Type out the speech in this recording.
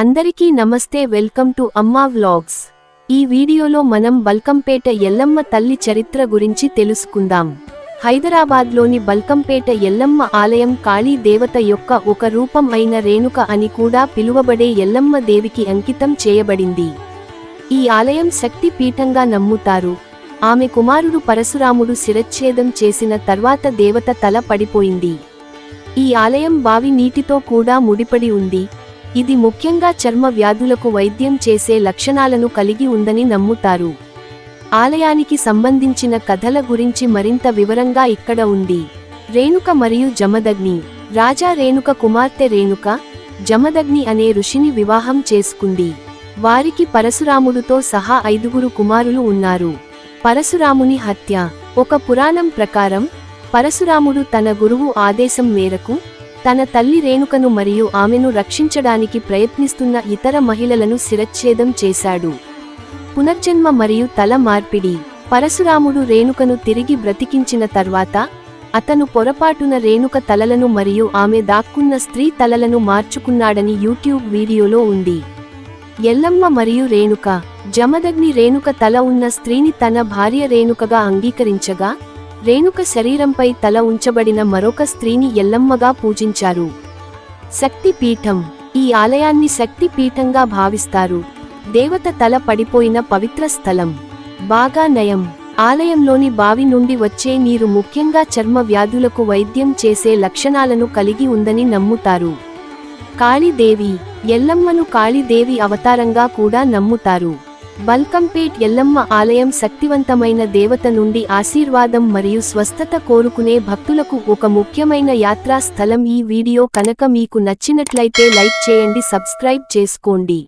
అందరికీ నమస్తే welcome to అమ్మా వ్లాగ్స్. ఈ వీడియోలో మనం బల్కంపేట ఎల్లమ్మ తల్లి చరిత్ర గురించి తెలుసుకుందాం. హైదరాబాద్లోని బల్కంపేట ఎల్లమ్మ ఆలయం కాళీ దేవత యొక్క ఒక రూపం అయిన రేణుక అని కూడా పిలువబడే ఎల్లమ్మ దేవికి అంకితం చేయబడింది. ఈ ఆలయం శక్తి పీఠంగా నమ్ముతారు. ఆమె కుమారుడు పరశురాముడు శిరచ్ఛేదం చేసిన తర్వాత దేవత తల పడిపోయింది. ఈ ఆలయం బావి నీటితో కూడా ముడిపడి ఉంది. ఇది ముఖ్యంగా చర్మ వ్యాధులకు వైద్యం చేసే లక్షణాలను కలిగి ఉందని నమ్ముతారు. ఆలయానికి సంబంధించిన కథల గురించి మరింత వివరంగా ఇక్కడ ఉంది. రేణుక మరియు జమదగ్ని. రాజా రేణుక కుమార్తె రేణుక జమదగ్ని అనే ఋషిని వివాహం చేసుకుంది. వారికి పరశురాముడుతో సహా ఐదుగురు కుమారులు ఉన్నారు. పరశురాముని హత్య. ఒక పురాణం ప్రకారం పరశురాముడు తన గురువు ఆదేశం మేరకు తన తల్లి రేణుకను మరియు ఆమెను రక్షించడానికి ప్రయత్నిస్తున్న ఇతర మహిళలను శిరచ్ఛేదం చేశాడు. పునర్జన్మ మరియు తల మార్పిడి. పరశురాముడు రేణుకను తిరిగి బ్రతికించిన తర్వాత అతను పొరపాటున రేణుక తలలను మరియు ఆమె దాక్కున్న స్త్రీ తలలను మార్చుకున్నాడని యూట్యూబ్ వీడియోలో ఉంది. ఎల్లమ్మ మరియు రేణుక. జమదగ్ని రేణుక తల ఉన్న స్త్రీని తన భార్య రేణుకగా అంగీకరించగా రేణుక శరీరంపై తల ఉంచబడిన మరొక స్త్రీని ఎల్లమ్మగా పూజించారు. శక్తి పీఠం ఈ ఆలయాన్ని శక్తి పీఠంగా భావిస్తారు. దేవత తల పడిపోయిన పవిత్ర స్థలం. బాగా నయం. ఆలయంలోని బావి నుండి వచ్చే నీరు ముఖ్యంగా చర్మ వ్యాధులకు వైద్యం చేసే లక్షణాలను కలిగి ఉందని నమ్ముతారు. కాళీదేవి. ఎల్లమ్మను కాళీదేవి అవతారంగా కూడా నమ్ముతారు. బల్కంపేట్ ఎల్లమ్మ ఆలయం శక్తివంతమైన దేవత నుండి ఆశీర్వాదం మరియు స్వస్థత కోరుకునే భక్తులకు ఒక ముఖ్యమైన యాత్రా స్థలం ఈ వీడియో కనుక మీకు నచ్చినట్లయితే లైక్ చేయండి సబ్స్క్రైబ్ చేసుకోండి.